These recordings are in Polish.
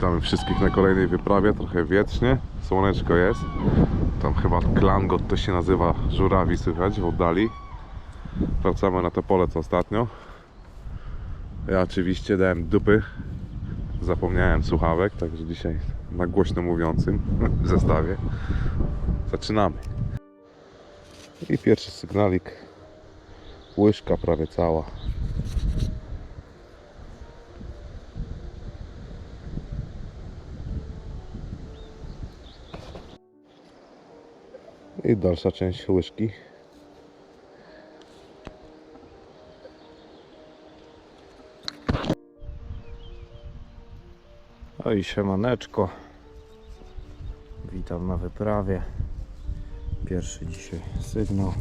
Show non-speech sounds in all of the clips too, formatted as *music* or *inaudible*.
Witamy wszystkich na kolejnej wyprawie, trochę wietrznie, słoneczko jest. Tam chyba Klangot to się nazywa, żurawi słychać w oddali. Wracamy na to pole co ostatnio. Ja oczywiście dałem dupy, zapomniałem słuchawek, także dzisiaj na głośno mówiącym *laughs* zestawie. Zaczynamy. I pierwszy sygnalik, łyżka prawie cała. I dalsza część łyżki. O i siemaneczko. Witam na wyprawie. Pierwszy dzisiaj sygnał.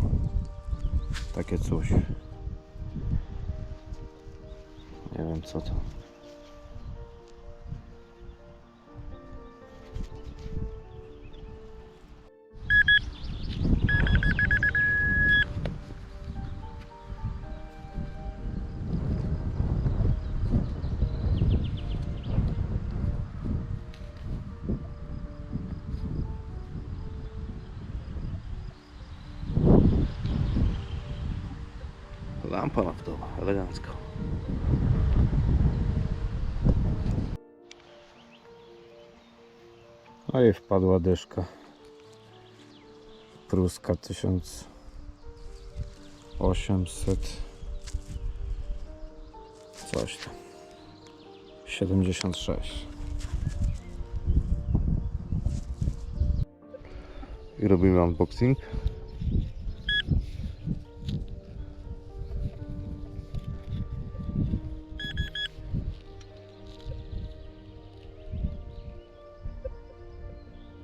Takie coś. Nie wiem co to. Lampa naftowa, elegancko. No i wpadła dyszka. Pruska 1800 coś tam 76 I robimy unboxing.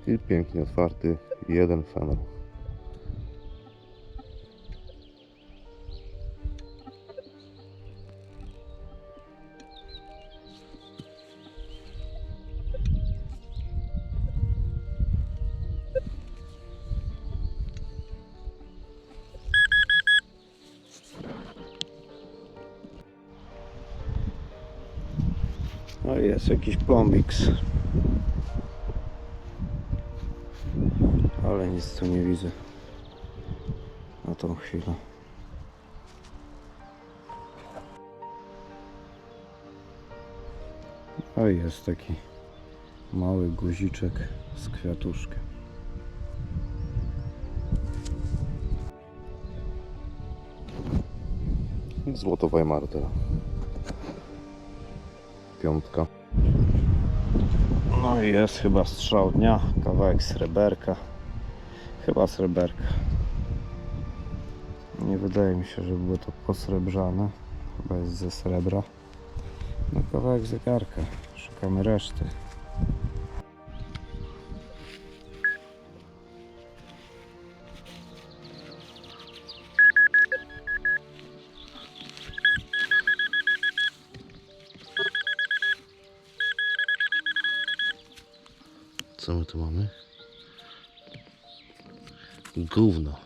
I pięknie otwarty jeden fenel. No jest jakiś plombix. Ale nic tu nie widzę. Na tą chwilę. I jest taki mały guziczek z kwiatuszkiem. Złoto Weimar teraz. Piątka. No i jest chyba strzał dnia, kawałek sreberka. Chyba sreberka. Nie wydaje mi się, że było to posrebrzane. Chyba jest ze srebra. No kawałek zegarka. Szukamy reszty. Co my tu mamy? Gówno.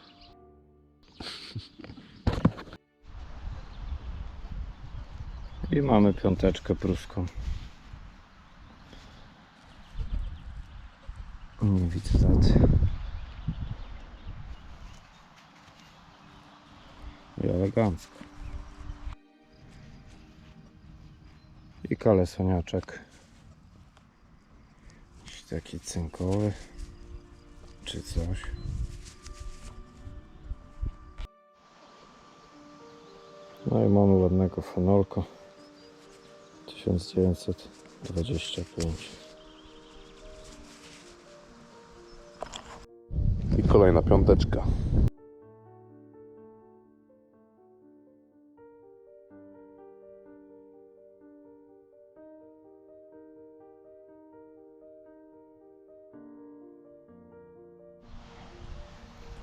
I mamy piąteczkę pruską. Nie widzę daty. I elegancko. I kalesoniaczek. Jakiś taki cynkowy. Czy coś. No i mamy ładnego fenolka. 1925. I kolejna piąteczka.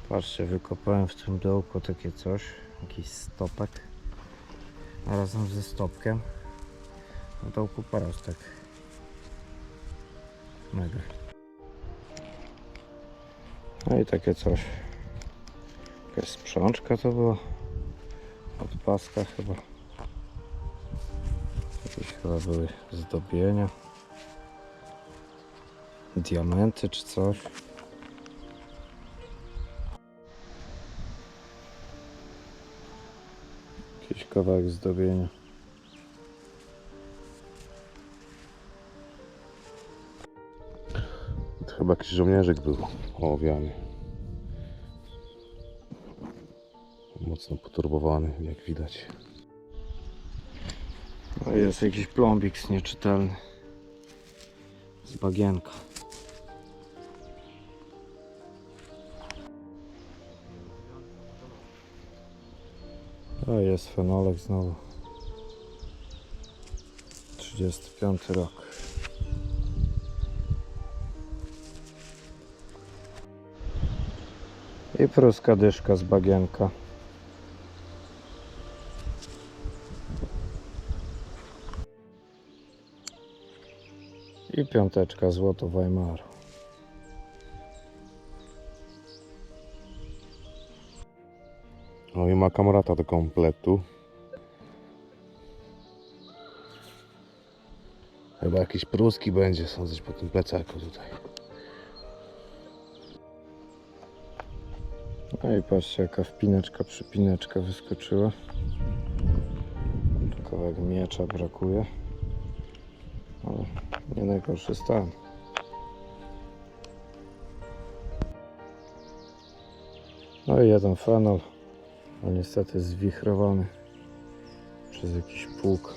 Patrzcie, wykopałem w tym dołku takie coś, jakiś stopek. Razem ze stopkiem na dołku parostek. Mega. No i takie coś. Jakaś sprzączka to była. Od paska chyba. Jakieś chyba były zdobienia. diamenty czy coś. Jakiś kawałek zdobienia. Chyba jakiś żołnierzyk był ołowiany. Mocno poturbowany, jak widać. No jest jakiś plombik nieczytelny. Z bagienka. O, jest fenolek znowu. 35 rok. I pruska dyszka z bagienka. I piąteczka złoto Weimaru. No i ma kamrata do kompletu. Chyba jakiś pruski będzie, sądzę po tym plecaku tutaj. No i patrzcie jaka wpineczka, przypineczka wyskoczyła. Kawałek miecza brakuje. Ale nie najgorszy stan. No i jeden fenol. No niestety zwichrowany przez jakiś pług.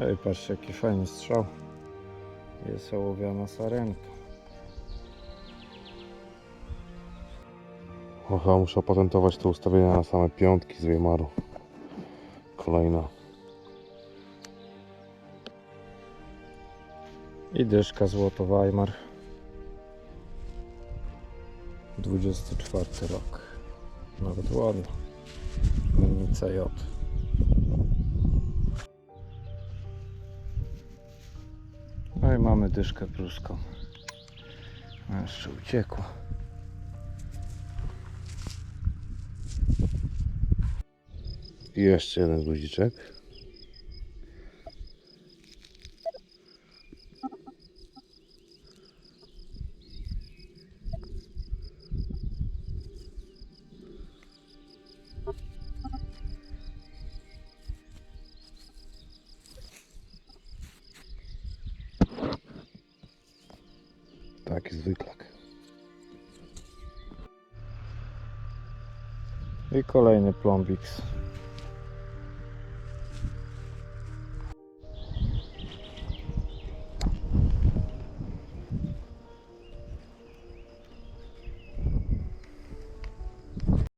Ej, patrzcie jaki fajny strzał. Jest ołowiana sarenka. Oha, muszę opatentować te ustawienia na same piątki z Weimaru. Kolejna. I dyszka złoto Weimar. 24 rok. Nawet ładna. Mennica J. No i mamy dyszkę pruską. Jeszcze uciekła. I jeszcze jeden guziczek. Taki zwyklak. I kolejny plombiks.